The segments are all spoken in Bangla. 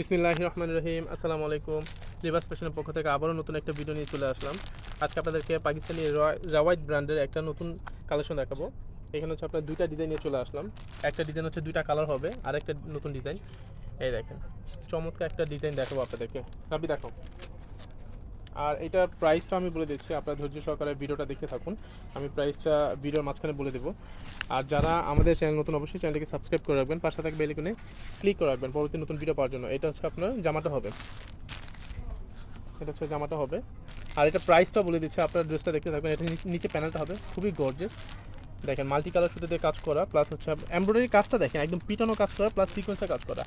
বিসমিল্লাহ রহমান রহিম, আসসালামু আলাইকুম। লিবাস ফ্যাশনের পক্ষ থেকে আবারও নতুন একটা ভিডিও নিয়ে চলে আসলাম। আজকে আপনাদেরকে পাকিস্তানি রাওয়াইট ব্র্যান্ডের একটা নতুন কালেকশন দেখাবো। এখানে হচ্ছে আপনার দুইটা ডিজাইন নিয়ে চলে আসলাম। একটা ডিজাইন হচ্ছে দুইটা কালার হবে আর একটা নতুন ডিজাইন এই দেখেন, চমৎকার একটা ডিজাইন দেখাবো আপনাদেরকে। আপনি দেখো আর এটার প্রাইসটা আমি বলে দিচ্ছি, আপনারা ধৈর্য সহকারে ভিডিওটা দেখতে থাকুন। আমি প্রাইসটা ভিডিওর মাঝখানে বলে দেবো। আর যারা আমাদের চ্যানেল নতুন, অবশ্যই চ্যানেলটিকে সাবস্ক্রাইব করে রাখবেন, পাশে থাকবে বেলিকনে ক্লিক করে রাখবেন, পরবর্তী নতুন ভিডিও পাওয়ার জন্য। এটা হচ্ছে আপনার জামাটা হবে। এটা হচ্ছে জামাটা হবে। আর এটা প্রাইসটা বলে দিচ্ছে, আপনার ড্রেসটা দেখতে থাকবেন এটা নিচে- নিচে প্যানেলটা হবে। খুবই গর্জেস দেখেন মাল্টি কালার সুতোতে কাজ করা প্লাস হচ্ছে এমব্রয়ডারি কাজটা দেখেন, একদম পিটানো কাজ করা প্লাস সিকোয়েন্সের কাজ করা।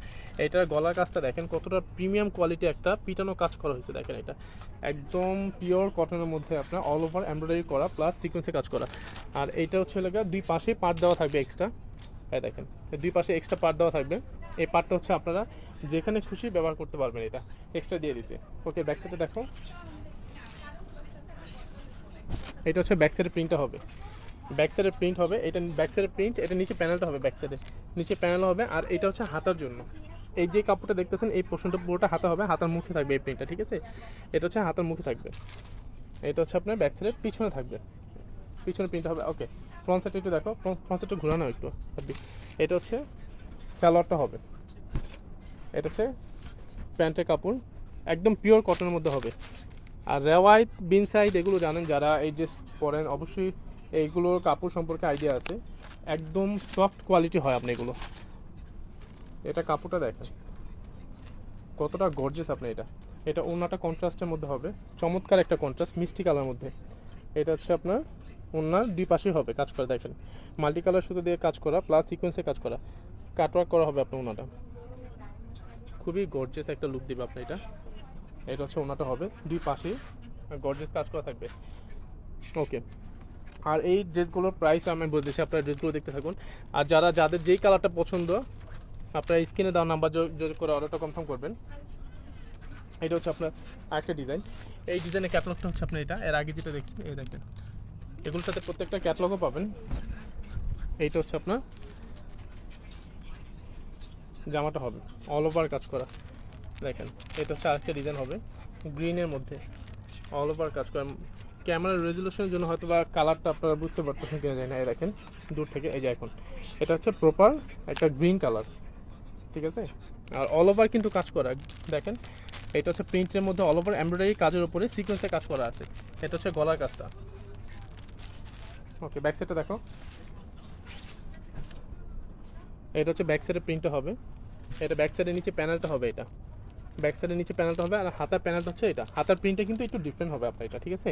এটার গলার কাজটা দেখেন, কতটা প্রিমিয়াম কোয়ালিটি একটা পিটানো কাজ করা হয়েছে দেখেন এটা। একদম পিওর কটনের মধ্যে আপনার অল ওভার এমব্রয়ডারি করা প্লাস সিকোয়েন্সে কাজ করা। আর এইটা হচ্ছে লাগা দুই পাশে পার্ট দেওয়া থাকবে এক্সট্রা হ্যাঁ দেখেন, দুই পাশে এক্সট্রা পার্ট দেওয়া থাকবে। এই পার্টটা হচ্ছে আপনারা যেখানে খুশি ব্যবহার করতে পারবেন এটা। এক্সট্রা দিয়ে দিছে। ওকে ব্যাক সাইডে দেখো। এটা হচ্ছে ব্যাক সাইডের প্রিন্টটা হবে। ব্যাক সাইডের প্রিন্ট হবে, এটা ব্যাক সাইডের প্রিন্ট এটা নিচে প্যানেলটা হবে ব্যাক সাইডে নিচে প্যানেল হবে আর এটা হচ্ছে হাতার জন্য। এই যে কাপড়টা দেখতেছেন, এই পোর্শনটা পুরোটা হাতা হবে, হাতার মুখে থাকবে এই প্রিন্টটা ঠিক আছে? এটা হচ্ছে হাতার মুখে থাকবে। এটা হচ্ছে আপনার ব্যাক সাইডের পিছনে থাকবে। পিছনে প্রিন্ট হবে ওকে ফ্রন্ট সাইডটা একটু দেখো ফ্রন্ট সাইডটা ঘোরানো একটু। এটা হচ্ছে স্যালোয়ারটা হবে। এটা হচ্ছে প্যান্টের কাপড়, একদম পিওর কটনের মধ্যে হবে। আর রেওয়াইত বিন সাইড এগুলো জানেন, যারা এই ড্রেস পরেন, অবশ্যই এইগুলোর কাপড় সম্পর্কে আইডিয়া আছে। একদম সফট কোয়ালিটি হয় আপনি এগুলো। এটা কাপড়টা দেখেন। কতটা গর্জেস আপনি এটা। এটা ওনাটা কন্ট্রাস্টের মধ্যে হবে। চমৎকার একটা কন্ট্রাস্ট মিষ্টি কালার মধ্যে। এটা হচ্ছে আপনার ওনার দুই পাশেই হবে কাজ করা, দেখেন। মাল্টি কালার সুতো দিয়ে কাজ করা প্লাস সিকোয়েন্সে কাজ করা। কাটওয়ার্ক করা হবে আপনার ওনাটা খুবই গর্জেস একটা লুক দিবে আপনার এটা। এটা হচ্ছে ওনাটা হবে। দুই পাশেই গর্জেস কাজ করা থাকবে। ওকে আর এই ড্রেসগুলোর প্রাইস আমি বলতেছি, আপনারা ড্রেসগুলো দেখতে থাকুন। আর যারা, যাদের যেই কালারটা পছন্দ, আপনারা স্ক্রিনে দেওয়া নাম্বার যোগ করে অর্ডারটা কনফার্ম করবেন। এটা হচ্ছে আপনার আরেকটা ডিজাইন এই ডিজাইনের ক্যাটলগটা হচ্ছে আপনার এটা। এর আগে যেটা দেখছেন এই দেখেন। এগুলোর সাথে প্রত্যেকটা ক্যাটলগও পাবেন। এইটা হচ্ছে আপনার জামাটা হবে। অল ওভার কাজ করা। দেখেন, এটা হচ্ছে আরেকটা ডিজাইন হবে। গ্রিনের মধ্যে। অল ওভার কাজ করা। ক্যামেরার রেজলিউশনের জন্য হয়তো বা কালারটা আপনারা বুঝতে পারতেছেন কিনা যায় না। এই দেখেন, দূর থেকে, এই যে এখন। এটা হচ্ছে প্রপার একটা গ্রিন কালার ঠিক আছে? আর অল ওভার কিন্তু কাজ করা। দেখেন, এটা হচ্ছে প্রিন্টের মধ্যে অল ওভার এমব্রয়ডারি কাজের উপরে সিকোয়েন্সে কাজ করা আছে। এটা হচ্ছে গলার কাজটা। ওকে ব্যাক সাইডটা দেখো। এটা হচ্ছে ব্যাক সাইডের প্রিন্টটা হবে। এটা ব্যাক সাইডের নিচে প্যানেলটা হবে এটা। ব্যাক সাইডের নিচে প্যানেলটা হবে আর হাতার প্যানেলটা হচ্ছে এটা। হাতার প্রিন্টটা কিন্তু একটু ডিফারেন্ট হবে আপনার এটা, ঠিক আছে?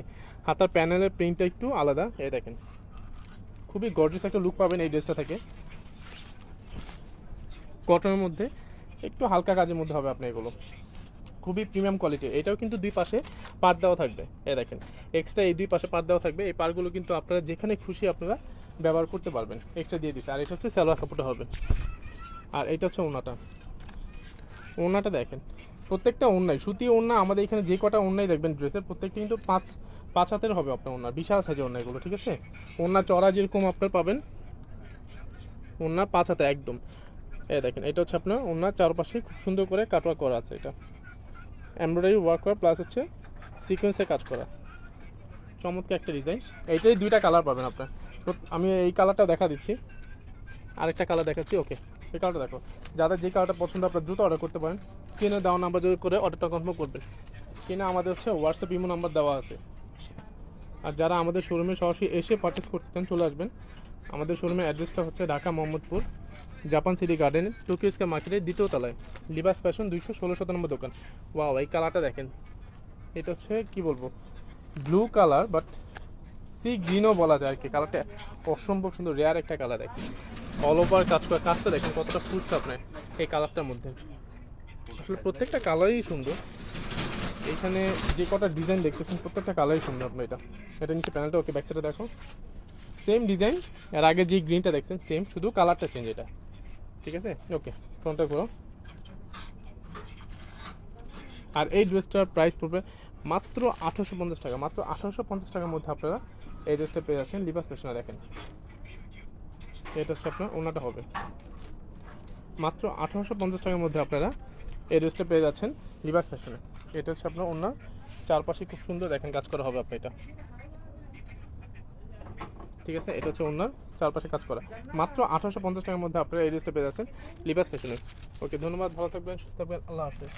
হাতার প্যানেলের প্রিন্টটা একটু আলাদা। এই দেখেন, খুবই গর্জিয়াস একটা লুক পাবেন এই ড্রেসটা থেকে। কটনের মধ্যে একটু হালকা কাজের মধ্যে হবে আপনার এগুলো। খুবই প্রিমিয়াম কোয়ালিটি এটাও কিন্তু দুই পাশে পাত দেওয়া থাকবে। এই দেখেন এক্সট্রা এই দুই পাশে পাত দেওয়া থাকবে। এই পারগুলো কিন্তু আপনারা যেখানে খুশি আপনারা ব্যবহার করতে পারবেন। এক্সট্রা দিয়ে দিচ্ছে আর এটা হচ্ছে সালোয়ার কাপড়টা হবে। আর এটা হচ্ছে ওনাটা ওনাটা দেখেন প্রত্যেকটা ওনাই সুতি ওনা আমাদের এখানে যে কটা ওনাই দেখবেন ড্রেসের, প্রত্যেকটা কিন্তু পাঁচ পাঁচ হাতের হবে আপনার ওনার বিশাল সাইজের ওনা এগুলো ঠিক আছে? ওনা চড়া যেরকম আপনার পাবেন ওনা পাঁচ হাতে একদম। এই দেখেন, এটা হচ্ছে আপনার ওনার চারপাশে খুব সুন্দর করে কাটওয়ার্ক করা আছে এটা। এমব্রয়ডারি ওয়ার্ক করা প্লাস হচ্ছে সিকোয়েন্সে কাজ করা। চমৎকার একটা ডিজাইন এইটাই দুইটা কালার পাবেন আপনার। আমি এই কালারটা দেখা দিচ্ছি। আরেকটা কালার দেখাচ্ছি ওকে এই কালারটা দেখো, যাদের যে কালারটা পছন্দ, আপনার দ্রুত অর্ডার করতে পারেন। স্ক্রিনে দেওয়া নাম্বার যদি করে অর্ডারটা কনফার্ম করবেন স্ক্রিনে আমাদের হচ্ছে হোয়াটসঅ্যাপ ইমো নাম্বার দেওয়া আছে। আর যারা আমাদের শোরুমে সরাসরি এসে পারচেস করতে চান, চলে আসবেন। আমাদের শোরুমের অ্যাড্রেসটা হচ্ছে Dhaka Mohammadpur, Japan city garden Tokyo square মার্কেটের দ্বিতীয় তলায়। লিবাস ফ্যাশন দুইশো ষোলো শত নম্বর দোকান। ওয়াও এই কালারটা দেখেন। এটা হচ্ছে, কি বলব? ব্লু কালার বাট সি গ্রিনও বলা যায় আর কি। কালারটা অসম্ভব সুন্দর রেয়ার একটা কালার দেখেন। অল ওভার কাজ করা, কাজটা দেখেন কতটা ফুটছে আপনার এই কালারটার মধ্যে। আসলে প্রত্যেকটা কালারই সুন্দর। এইখানে যে কটা ডিজাইন দেখতেছেন, প্রত্যেকটা কালারই সুন্দর আপনি এটা। এটা নিচে প্যানেলটা ওকে ব্যাকসাইডে দেখো। সেম ডিজাইন এর আগে যে গ্রিনটা দেখছেন সেম শুধু কালারটা চেঞ্জ এটা। ঠিক আছে? ওকে, ফ্রন্টটা করো আর এই ড্রেসটার প্রাইস পড়বে মাত্র আঠারোশো পঞ্চাশ টাকা। মাত্র আঠারোশো পঞ্চাশ টাকার মধ্যে আপনারা এই ড্রেসটা পেয়ে যাচ্ছেন লিবাস ফ্যাশনে দেখেন। এটা হচ্ছে আপনার ওনাটা হবে। মাত্র আঠারোশো পঞ্চাশ টাকার মধ্যে আপনারা এই ড্রেসটা পেয়ে যাচ্ছেন লিবাস ফ্যাশনে এটা হচ্ছে আপনার ওনার চারপাশে খুব সুন্দর দেখেন কাজ করা হবে আপনি এটা। ঠিক আছে, এটা হচ্ছে ওনার চারপাশে কাজ করা। মাত্র আঠারোশো পঞ্চাশ টাকার মধ্যে আপনারা এই ড্রেসটা পেয়ে যাচ্ছেন লিবাস ফ্যাশনে ওকে, ধন্যবাদ। ভালো থাকবেন, সুস্থ থাকবেন। আল্লাহ হাফেজ।